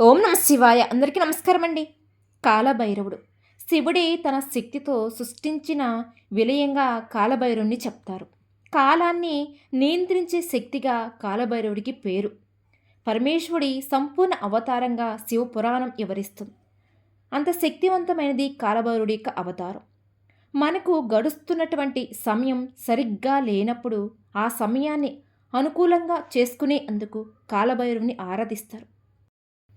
ఓం నమ శివాయ. అందరికీ నమస్కారం అండి కాలభైరవుడు. శివుడి తన శక్తితో సృష్టించిన విలయంగా కాలభైరవుణ్ణి చెప్తారు. కాలాన్ని నియంత్రించే శక్తిగా కాలభైరవుడికి పేరు. పరమేశ్వరుడి సంపూర్ణ అవతారంగా శివ పురాణం వివరిస్తుంది. అంత శక్తివంతమైనది కాలభైరుడి యొక్క అవతారం. మనకు గడుస్తున్నటువంటి సమయం సరిగ్గా లేనప్పుడు ఆ సమయాన్ని అనుకూలంగా చేసుకునేందుకు కాలభైరవుని ఆరాధిస్తారు.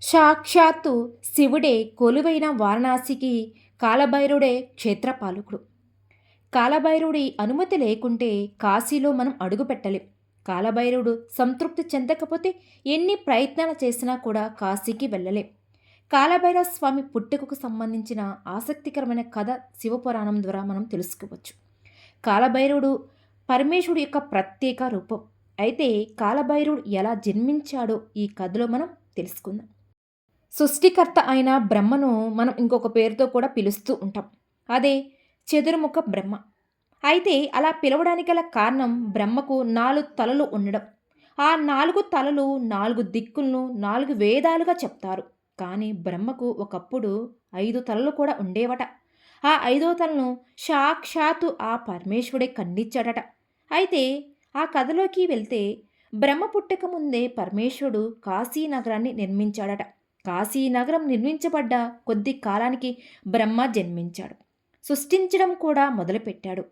సాక్షాత్తు శివుడే కొలువైన వారణాసికి కాలభైరుడే క్షేత్రపాలకుడు. కాలభైరుడి అనుమతి లేకుంటే కాశీలో మనం అడుగుపెట్టలేం. కాలభైరుడు సంతృప్తి చెందకపోతే ఎన్ని ప్రయత్నాలు చేసినా కూడా కాశీకి వెళ్ళలేం. కాలభైరవ స్వామి పుట్టుకకు సంబంధించిన ఆసక్తికరమైన కథ శివపురాణం ద్వారా మనం తెలుసుకోవచ్చు. కాలభైరుడు పరమేశ్వరుడు యొక్క ప్రత్యేక రూపం. అయితే కాలభైరుడు ఎలా జన్మించాడో ఈ కథలో మనం తెలుసుకుందాం. సృష్టికర్త అయిన బ్రహ్మను మనం ఇంకొక పేరుతో కూడా పిలుస్తూ ఉంటాం. అదే చెదురుముఖ బ్రహ్మ. అయితే అలా పిలవడానికి గల కారణం బ్రహ్మకు నాలుగు తలలు ఉండడం. ఆ నాలుగు తలలు నాలుగు దిక్కులను నాలుగు వేదాలుగా చెప్తారు. కానీ బ్రహ్మకు ఒకప్పుడు ఐదు తలలు కూడా ఉండేవట. ఆ ఐదో తలను సాక్షాత్తు ఆ పరమేశ్వరుడే ఖండించాడట. అయితే ఆ కథలోకి వెళ్తే బ్రహ్మ పుట్టక ముందే పరమేశ్వరుడు కాశీ నగరాన్ని నిర్మించాడట. కాశీనగరం నిర్మించబడ్డ కొద్ది కాలానికి బ్రహ్మ జన్మించాడు. సృష్టించడం కూడా మొదలుపెట్టాడు.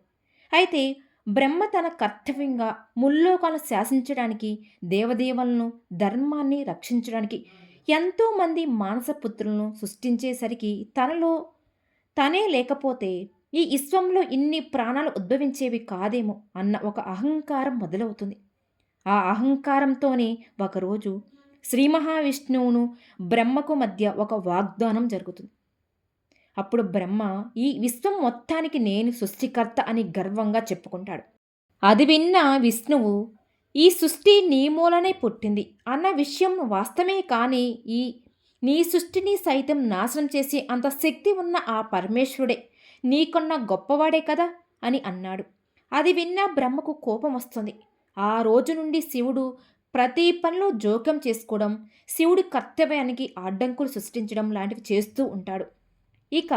అయితే బ్రహ్మ తన కర్తవ్యంగా ముల్లోకాలను శాసించడానికి దేవదేవలను ధర్మాన్ని రక్షించడానికి ఎంతోమంది మానసపుత్రులను సృష్టించేసరికి తనలో తనే లేకపోతే ఈ విశ్వంలో ఇన్ని ప్రాణాలు ఉద్భవించేవి కాదేమో అన్న ఒక అహంకారం మొదలవుతుంది. ఆ అహంకారంతోనే ఒకరోజు శ్రీ మహావిష్ణువును బ్రహ్మకు మధ్య ఒక వాగ్దానం జరుగుతుంది. అప్పుడు బ్రహ్మ ఈ విశ్వం మొత్తానికి నేను సృష్టికర్త అని గర్వంగా చెప్పుకుంటాడు. అది విన్న విష్ణువు ఈ సృష్టి నీ మూలనే పుట్టింది అన్న విషయం వాస్తవమే కానీ ఈ నీ సృష్టిని సైతం నాశనం చేసి అంత శక్తి ఉన్న ఆ పరమేశ్వరుడే నీకున్న గొప్పవాడే కదా అని అన్నాడు. అది విన్న బ్రహ్మకు కోపం వస్తుంది. ఆ రోజు నుండి శివుడు ప్రతి పనిలో జోక్యం చేసుకోవడం శివుడి కర్తవ్యానికి అడ్డంకులు సృష్టించడం లాంటివి చేస్తూ ఉంటాడు. ఇక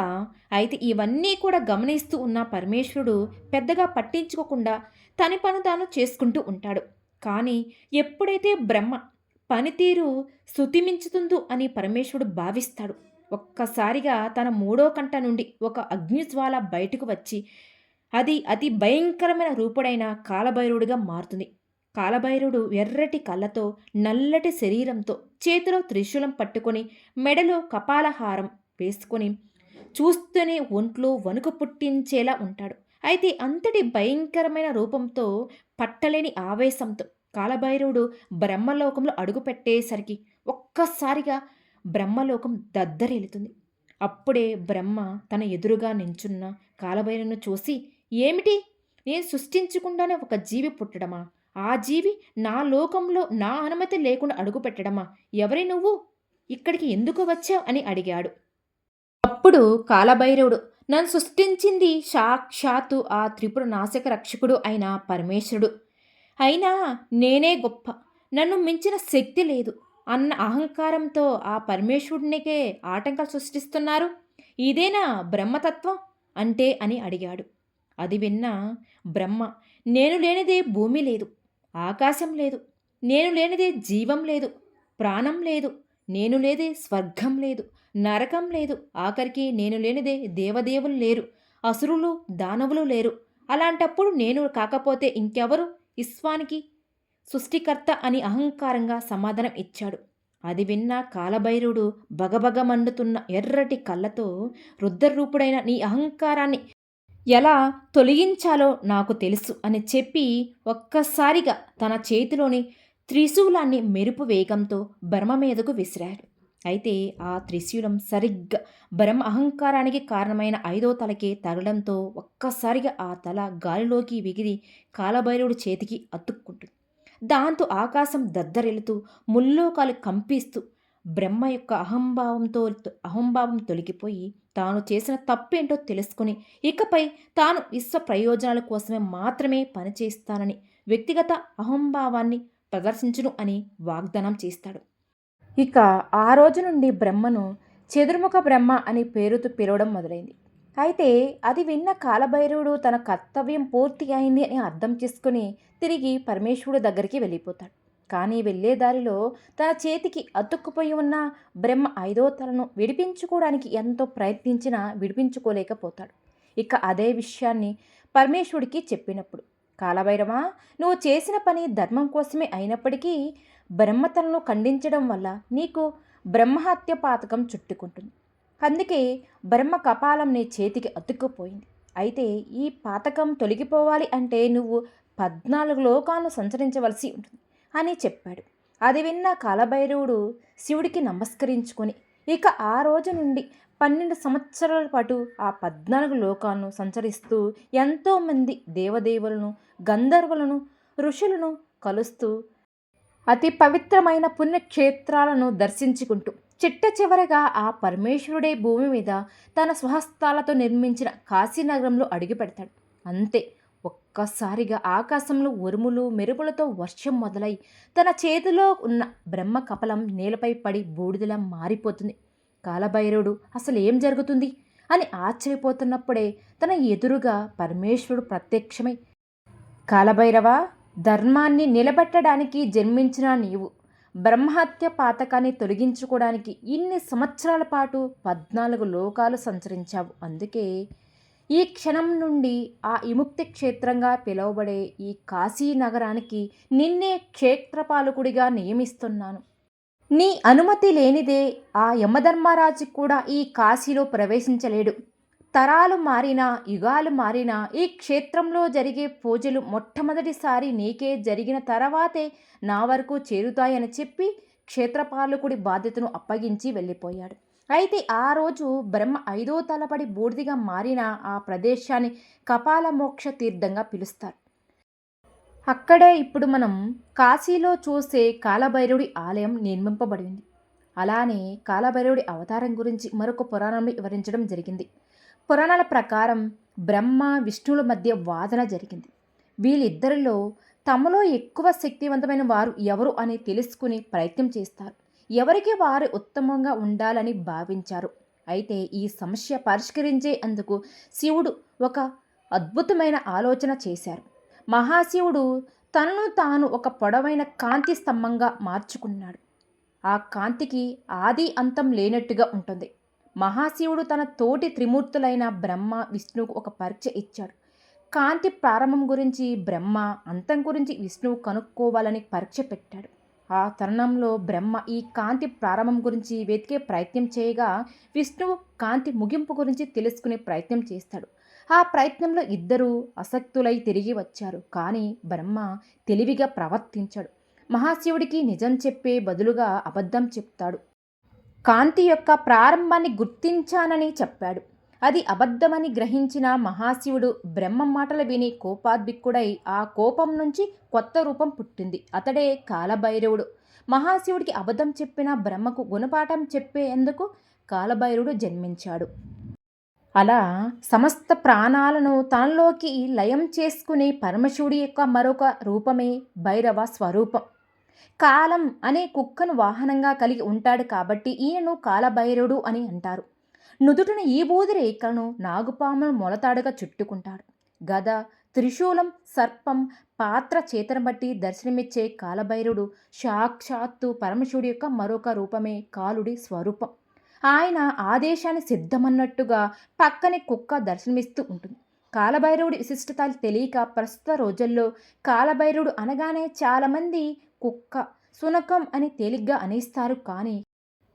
అయితే ఇవన్నీ కూడా గమనిస్తూ ఉన్న పరమేశ్వరుడు పెద్దగా పట్టించుకోకుండా తన పను తాను చేసుకుంటూ ఉంటాడు. కానీ ఎప్పుడైతే బ్రహ్మ పనితీరు శృతిమించుతుందో అని పరమేశ్వరుడు భావిస్తాడు. ఒక్కసారిగా తన మూడో కంట నుండి ఒక అగ్నిజ్వాల బయటకు వచ్చి అది అతి భయంకరమైన రూపుడైన కాలభైరుడిగా మారుతుంది. కాలభైరుడు ఎర్రటి కళ్ళతో నల్లటి శరీరంతో చేతిలో త్రిశూలం పట్టుకొని మెడలో కపాలహారం వేసుకొని చూస్తూనే ఒంట్లో వణుకు పుట్టించేలా ఉంటాడు. అయితే అంతటి భయంకరమైన రూపంతో పట్టలేని ఆవేశంతో కాలభైరవుడు బ్రహ్మలోకంలో అడుగుపెట్టేసరికి ఒక్కసారిగా బ్రహ్మలోకం దద్దరెలుతుంది. అప్పుడే బ్రహ్మ తన ఎదురుగా నించున్న కాలభైరును చూసి ఏమిటి? నేను సృష్టించకుండానే ఒక జీవి పుట్టడమా? ఆ జీవి నా లోకంలో నా అనుమతి లేకుండా అడుగుపెట్టడమా ఎవరి నువ్వు? ఇక్కడికి ఎందుకు వచ్చావు? అని అడిగాడు. అప్పుడు కాలభైరవుడు నన్ను సృష్టించింది సాక్షాత్తు ఆ త్రిపుర నాశక రక్షకుడు అయిన పరమేశ్వరుడు. అయినా నేనే గొప్ప. నన్ను మించిన శక్తి లేదు. అన్న అహంకారంతో ఆ పరమేశ్వరునికే ఆటంకాలు సృష్టిస్తున్నారు. ఇదేనా బ్రహ్మతత్వం? అంటే అని అడిగాడు. అది విన్న బ్రహ్మ నేను లేనిదే భూమి లేదు. ఆకాశం లేదు. నేను లేనిదే జీవం లేదు. ప్రాణం లేదు. నేను లేదే స్వర్గం లేదు. నరకం లేదు. ఆఖరికి నేను లేనిదే దేవదేవులు లేరు. అసురులు దానవులు లేరు. అలాంటప్పుడు నేను కాకపోతే ఇంకెవరు? ఇస్వానికి సృష్టికర్త అని అహంకారంగా సమాధానం ఇచ్చాడు. అది విన్న కాలభైరుడు బగబగ మండుతున్న ఎర్రటి కళ్ళతో రుద్రరూపుడైన నీ అహంకారాన్ని ఎలా తొలగించాలో నాకు తెలుసు అని చెప్పి ఒక్కసారిగా తన చేతిలోని త్రిశూలాన్ని మెరుపు వేగంతో బ్రహ్మ మీదకు విసిరాడు. అయితే ఆ త్రిశూలం సరిగ్గా బ్రహ్మ అహంకారానికి కారణమైన ఐదో తలకే తగడంతో ఒక్కసారిగా ఆ తల గాలిలోకి విగిరి కాలభైరవుడి చేతికి అతుక్కుంటుంది. దాంతో ఆకాశం దద్దరెలుతూ ముల్లోకాలు కంపిస్తూ బ్రహ్మ యొక్క అహంభావంతో అహంభావం తొలగిపోయి తాను చేసిన తప్పేంటో తెలుసుకుని ఇకపై తాను విశ్వ ప్రయోజనాల కోసమే మాత్రమే పనిచేస్తానని వ్యక్తిగత అహంభావాన్ని ప్రదర్శించును అని వాగ్దానం చేస్తాడు. ఇక ఆ రోజు నుండి బ్రహ్మను చతుర్ముఖ బ్రహ్మ అని పేరుతో పిలవడం మొదలైంది. అయితే అది విన్న కాలభైరవుడు తన కర్తవ్యం పూర్తి అయింది అని అర్థం చేసుకుని తిరిగి పరమేశ్వరుడు దగ్గరికి వెళ్ళిపోతాడు. కానీ వెళ్ళే దారిలో తన చేతికి అతుక్కుపోయి ఉన్న బ్రహ్మ ఐదో తలను విడిపించుకోవడానికి ఎంతో ప్రయత్నించినా విడిపించుకోలేకపోతాడు. ఇక అదే విషయాన్ని పరమేశ్వరుడికి చెప్పినప్పుడు కాలభైరవా నువ్వు చేసిన పని ధర్మం కోసమే అయినప్పటికీ బ్రహ్మతలను ఖండించడం వల్ల నీకు బ్రహ్మహత్య పాతకం చుట్టుకుంటుంది. అందుకే బ్రహ్మ కపాలం నీ చేతికి అతుక్కుపోయింది. అయితే ఈ పాతకం తొలగిపోవాలి అంటే నువ్వు పద్నాలుగు లోకాలను సంచరించవలసి ఉంటుంది. అని చెప్పాడు. అది విన్న కాలభైరవుడు శివుడికి నమస్కరించుకొని ఇక ఆ రోజు నుండి పన్నెండు సంవత్సరాల పాటు ఆ పద్నాలుగు లోకాలను సంచరిస్తూ ఎంతోమంది దేవదేవులను గంధర్వులను ఋషులను కలుస్తూ అతి పవిత్రమైన పుణ్యక్షేత్రాలను దర్శించుకుంటూ చిట్ట చివరగా ఆ పరమేశ్వరుడే భూమి మీద తన స్వహస్తాలతో నిర్మించిన కాశీనగరంలో అడుగుపెడతాడు. అంతే ఒక్కసారిగా ఆకాశంలో ఉరుములు మెరుపులతో వర్షం మొదలై తన చేతిలో ఉన్న బ్రహ్మ కపలం నేలపై పడి బూడిదలా మారిపోతుంది. కాలభైరవుడు అసలు ఏం జరుగుతుంది? అని ఆశ్చర్యపోతున్నప్పుడే తన ఎదురుగా పరమేశ్వరుడు ప్రత్యక్షమై కాలభైరవ ధర్మాన్ని నిలబెట్టడానికి జన్మించిన నీవు బ్రహ్మహత్య పాతకాన్ని తొలగించుకోవడానికి ఇన్ని సంవత్సరాల పాటు పద్నాలుగు లోకాలు సంచరించావు. అందుకే ఈ క్షణం నుండి ఆ విముక్తి క్షేత్రంగా పిలువబడే ఈ కాశీ నగరానికి నిన్నే క్షేత్రపాలకుడిగా నియమిస్తున్నాను. నీ అనుమతి లేనిదే ఆ యమధర్మరాజు కూడా ఈ కాశీలో ప్రవేశించలేడు. తరాలు మారినా యుగాలు మారినా ఈ క్షేత్రంలో జరిగే పూజలు మొట్టమొదటిసారి నీకే జరిగిన తర్వాతే నా వరకు చేరుతాయని చెప్పి క్షేత్రపాలకుడి బాధ్యతను అప్పగించి వెళ్ళిపోయాడు. అయితే ఆ రోజు బ్రహ్మ ఐదో తలపడి బూడిదిగా మారిన ఆ ప్రదేశాన్ని కపాల మోక్ష తీర్థంగా పిలుస్తారు. అక్కడే ఇప్పుడు మనం కాశీలో చూసే కాలభైరవుడి ఆలయం నిర్మింపబడింది. అలానే కాలభైరవుడి అవతారం గురించి మరొక పురాణంలో వివరించడం జరిగింది. పురాణాల ప్రకారం బ్రహ్మ విష్ణువుల మధ్య వాదన జరిగింది. వీళ్ళిద్దరిలో తమలో ఎక్కువ శక్తివంతమైన వారు ఎవరు అని తెలుసుకుని ప్రయత్నం చేస్తారు. ఎవరికి వారు ఉత్తమంగా ఉండాలని భావించారు. అయితే ఈ సమస్య పరిష్కరించే అందుకు శివుడు ఒక అద్భుతమైన ఆలోచన చేశారు. మహాశివుడు తనను తాను ఒక పొడవైన కాంతి స్తంభంగా మార్చుకున్నాడు. ఆ కాంతికి ఆది అంతం లేనట్టుగా ఉంటుంది. మహాశివుడు తన తోటి త్రిమూర్తులైన బ్రహ్మ విష్ణువుకు ఒక పరీక్ష ఇచ్చాడు. కాంతి ప్రారంభం గురించి బ్రహ్మ అంతం గురించి విష్ణువు కనుక్కోవాలని పరీక్ష పెట్టాడు. ఆ తరుణంలో బ్రహ్మ ఈ కాంతి ప్రారంభం గురించి వెతికే ప్రయత్నం చేయగా విష్ణువు కాంతి ముగింపు గురించి తెలుసుకునే ప్రయత్నం చేస్తాడు. ఆ ప్రయత్నంలో ఇద్దరూ అసక్తులై తిరిగి వచ్చారు. కానీ బ్రహ్మ తెలివిగా ప్రవర్తించాడు. మహాశివుడికి నిజం చెప్పే బదులుగా అబద్ధం చెప్తాడు. కాంతి యొక్క ప్రారంభాన్ని గుర్తించానని చెప్పాడు. అది అబద్ధమని గ్రహించిన మహాశివుడు బ్రహ్మ మాటలు విని కోపాద్భిక్కుడై ఆ కోపం నుంచి కొత్త రూపం పుట్టింది. అతడే కాలభైరవుడు. మహాశివుడికి అబద్ధం చెప్పిన బ్రహ్మకు గుణపాఠం చెప్పేందుకు కాలభైరవుడు జన్మించాడు. అలా సమస్త ప్రాణాలను తనలోకి లయం చేసుకునే పరమశివుడి యొక్క మరొక రూపమే భైరవ స్వరూపం. కాలం అనే కుక్కను వాహనంగా కలిగి ఉంటాడు కాబట్టి ఈయనను కాలభైరవుడు అని అంటారు. నుదుటిన ఈ బూది రేఖలను నాగుపామును మొలతాడుగా చుట్టుకుంటాడు. గద త్రిశూలం సర్పం పాత్ర చేతను బట్టి దర్శనమిచ్చే కాలభైరుడు సాక్షాత్తు పరమశివుడి యొక్క మరొక రూపమే కాలుడి స్వరూపం. ఆయన ఆదేశాన్ని సిద్ధమన్నట్టుగా పక్కనే కుక్క దర్శనమిస్తూ ఉంటుంది. కాలభైరవుడి విశిష్టతలు తెలియక ప్రస్తుత రోజుల్లో కాలభైరవుడు అనగానే చాలామంది కుక్క సునకం అని తేలిగ్గా అనేస్తారు కానీ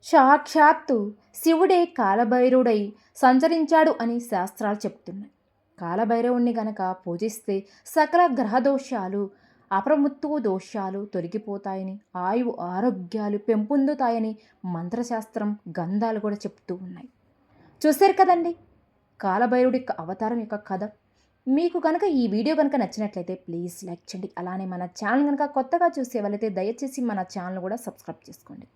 సాక్షాత్తు శివుడే కాలభైరుడై సంచరించాడు అని శాస్త్రాలు చెప్తున్నాయి కాలభైరవుణ్ణి గనక పూజిస్తే సకల గ్రహదోషాలు అప్రమత్తువు దోషాలు తొలగిపోతాయని ఆయువు ఆరోగ్యాలు పెంపొందుతాయని మంత్రశాస్త్రం గంధాలు కూడా చెప్తూ ఉన్నాయి. చూశారు కదండి? కాలభైరుడి అవతారం యొక్క కథ. మీకు కనుక ఈ వీడియో కనుక నచ్చినట్లయితే ప్లీజ్ లైక్ చేయండి. అలానే మన ఛానల్ కనుక కొత్తగా చూసే వాళ్ళైతే దయచేసి మన ఛానల్ కూడా సబ్స్క్రైబ్ చేసుకోండి.